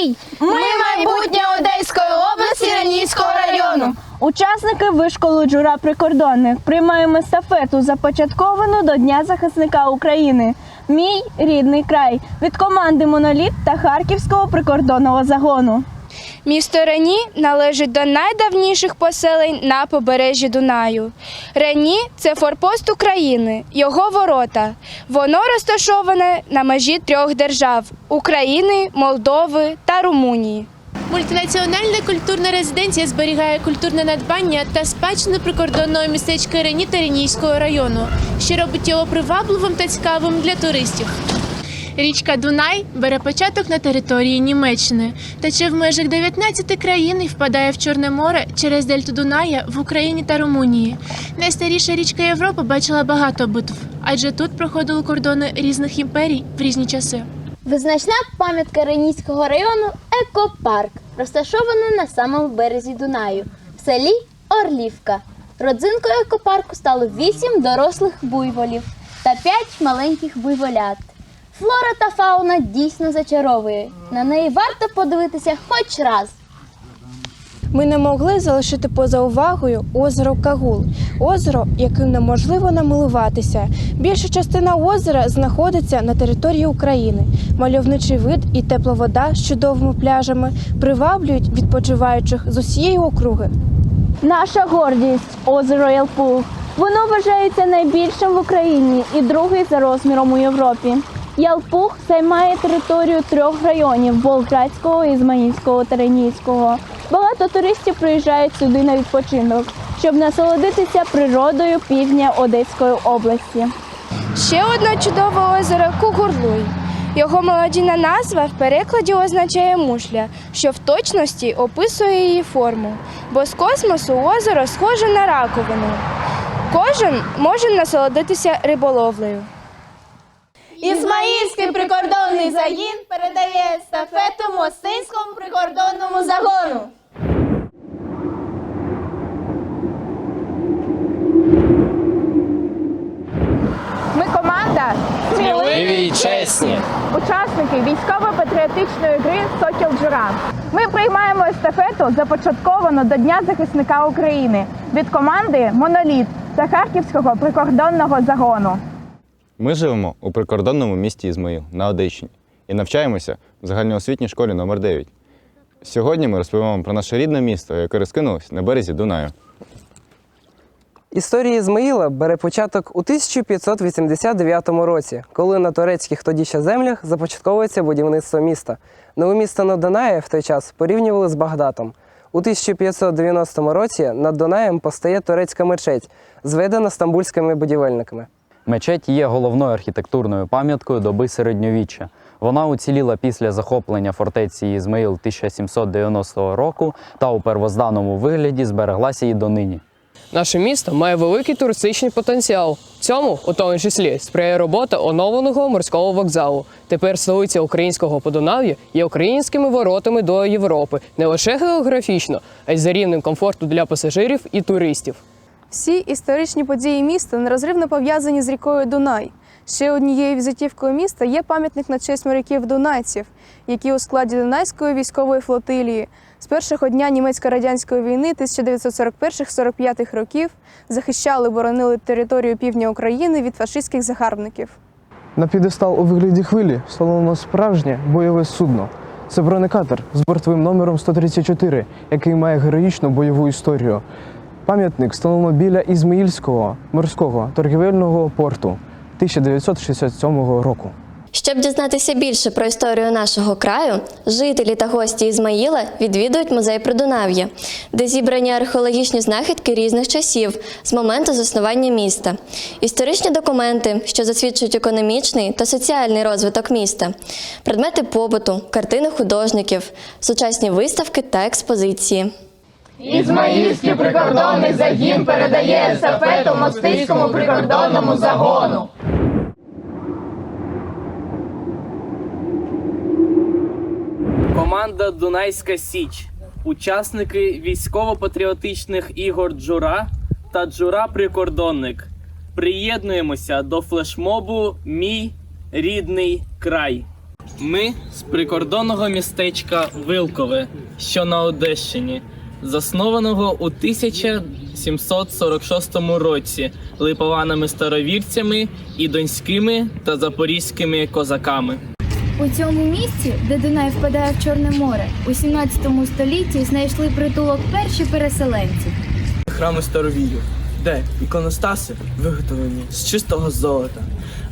Мій! Ми майбутнє Одеської області Ранійського району. Учасники вишколу джура прикордонних приймаємо естафету, започатковану до Дня захисника України. Мій рідний край від команди Моноліт та Харківського прикордонного загону. Місто Рені належить до найдавніших поселень на побережжі Дунаю. Рені це форпост України, його ворота. Воно розташоване на межі трьох держав України, Молдови та Румунії. Мультинаціональна культурна резиденція зберігає культурне надбання та спадщину прикордонного містечка Рені та Ренійського району, що робить його привабливим та цікавим для туристів. Річка Дунай бере початок на території Німеччини, тече в межах 19 країн і впадає в Чорне море через дельту Дуная в Україні та Румунії. Найстаріша річка Європи бачила багато битв, адже тут проходили кордони різних імперій в різні часи. Визначна пам'ятка Ренійського району екопарк, розташований на самому березі Дунаю, в селі Орлівка. Родзинкою екопарку стало 8 дорослих буйволів та 5 маленьких буйволят. Флора та фауна дійсно зачаровує. На неї варто подивитися хоч раз. Ми не могли залишити поза увагою озеро Кагул, озеро, яким неможливо намилуватися. Більша частина озера знаходиться на території України. Мальовничий вид і тепла вода з чудовими пляжами приваблюють відпочиваючих з усієї округи. Наша гордість озеро Ялпуг. Воно вважається найбільшим в Україні і другий за розміром у Європі. Ялпуг займає територію трьох районів Болградського, Ізмаїльського та Ренійського. Багато туристів приїжджають сюди на відпочинок, щоб насолодитися природою півдня Одеської області. Ще одне чудове озеро Кугурлуй. Його молодійна назва в перекладі означає мушля, що в точності описує її форму, бо з космосу озеро схоже на раковину. Кожен може насолодитися риболовлею. Ізмаїльський прикордонний загін передає естафету Мостинському прикордонному загону. Ми команда Сміливі і чесні. учасники військово-патріотичної гри Сокіл Джура. Ми приймаємо естафету, започатковану до Дня захисника України від команди Моноліт та Харківського прикордонного загону. Ми живемо у прикордонному місті Ізмаїл на Одещині і навчаємося в загальноосвітній школі номер 9 Сьогодні ми розповімо про наше рідне місто, яке розкинулось на березі Дунаю. Історія Ізмаїла бере початок у 1589 році, коли на турецьких тоді ще землях започатковується будівництво міста. Нове місто на Дунаї в той час порівнювали з Багдатом. У 1590 році над Дунаєм постає турецька мечеть, зведена стамбульськими будівельниками. Мечеть є головною архітектурною пам'яткою доби середньовіччя. Вона уціліла після захоплення фортеці Ізмаїл 1790 року та у первозданному вигляді збереглася і донині. Наше місто має великий туристичний потенціал. Цьому, у тому числі, сприяє робота оновленого морського вокзалу. Тепер столиця українського Подунав'я є українськими воротами до Європи не лише географічно, а й за рівнем комфорту для пасажирів і туристів. Всі історичні події міста нерозривно пов'язані з рікою Дунай. Ще однією візитівкою міста є пам'ятник на честь моряків дунайців, які у складі Дунайської військової флотилії з першого дня німецько-радянської війни 1941-45 років захищали боронили територію півдня України від фашистських загарбників. На підестал у вигляді хвилі встановлено справжнє бойове судно. Це бронекатер з бортовим номером 134, який має героїчну бойову історію. Пам'ятник встановлено біля Ізмаїльського морського торгівельного порту 1967 року. Щоб дізнатися більше про історію нашого краю, жителі та гості Ізмаїла відвідують музей Придунав'я, де зібрані археологічні знахідки різних часів з моменту заснування міста, історичні документи, що засвідчують економічний та соціальний розвиток міста, предмети побуту, картини художників, сучасні виставки та експозиції. Ізмаїльський прикордонний загін передає естафету Мостиському прикордонному загону. Команда Дунайська Січ. Учасники військово-патріотичних ігор Джура та Джура Прикордонник. Приєднуємося до флешмобу Мій рідний край. Ми з прикордонного містечка Вилкове, що на Одещині, заснованого у 1746 році липованими старовірцями і донськими та запорізькими козаками. У цьому місці, де Дунай впадає в Чорне море, у 17 столітті знайшли притулок перші переселенці. храми старовірів, де іконостаси виготовлені з чистого золота,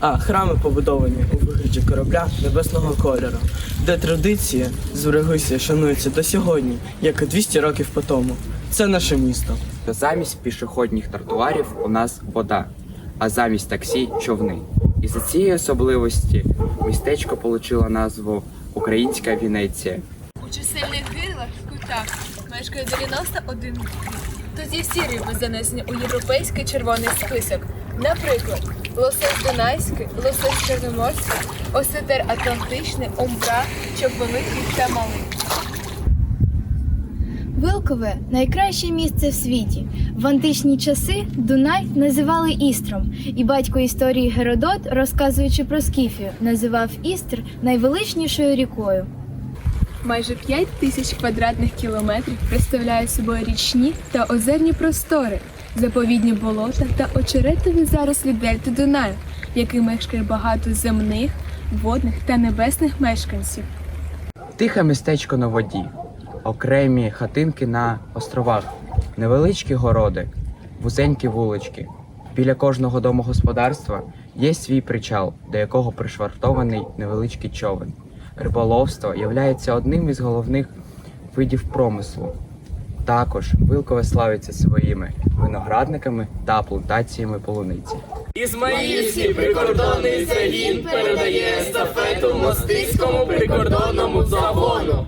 а храми побудовані у вигляді корабля небесного кольору, де традиції збереглися і шануються до сьогодні, як і 200 років по тому. Це наше місто. Замість пішохідних тротуарів у нас вода, а замість таксі човни. І за цієї особливості містечко отримало назву Українська Венеція. У чисельних гирлах кутах мешкає 91 вид. Тоді всі риби занесені у європейський червоний список. Наприклад, лосось дунайський, лосось чорноморський, осетер атлантичний, омбра, чоп великий та малий. Вилкове найкраще місце в світі. В античні часи Дунай називали Істром, і батько історії Геродот, розказуючи про Скіфію, називав Істр найвеличнішою рікою. Майже 5 тисяч квадратних кілометрів представляють собою річні та озерні простори, заповідні болота та очеретові зарослі дельти Дунаю, в яких мешкає багато земних, водних та небесних мешканців. Тихе містечко на воді, окремі хатинки на островах, невеличкі городи, вузенькі вулички. Біля кожного домогосподарства є свій причал, до якого пришвартований невеличкий човен. Риболовство являється одним із головних видів промислу. Також Вилкове славиться своїми виноградниками та плантаціями полуниці. Ізмаїльський прикордонний загін передає естафету мостицькому прикордонному загону.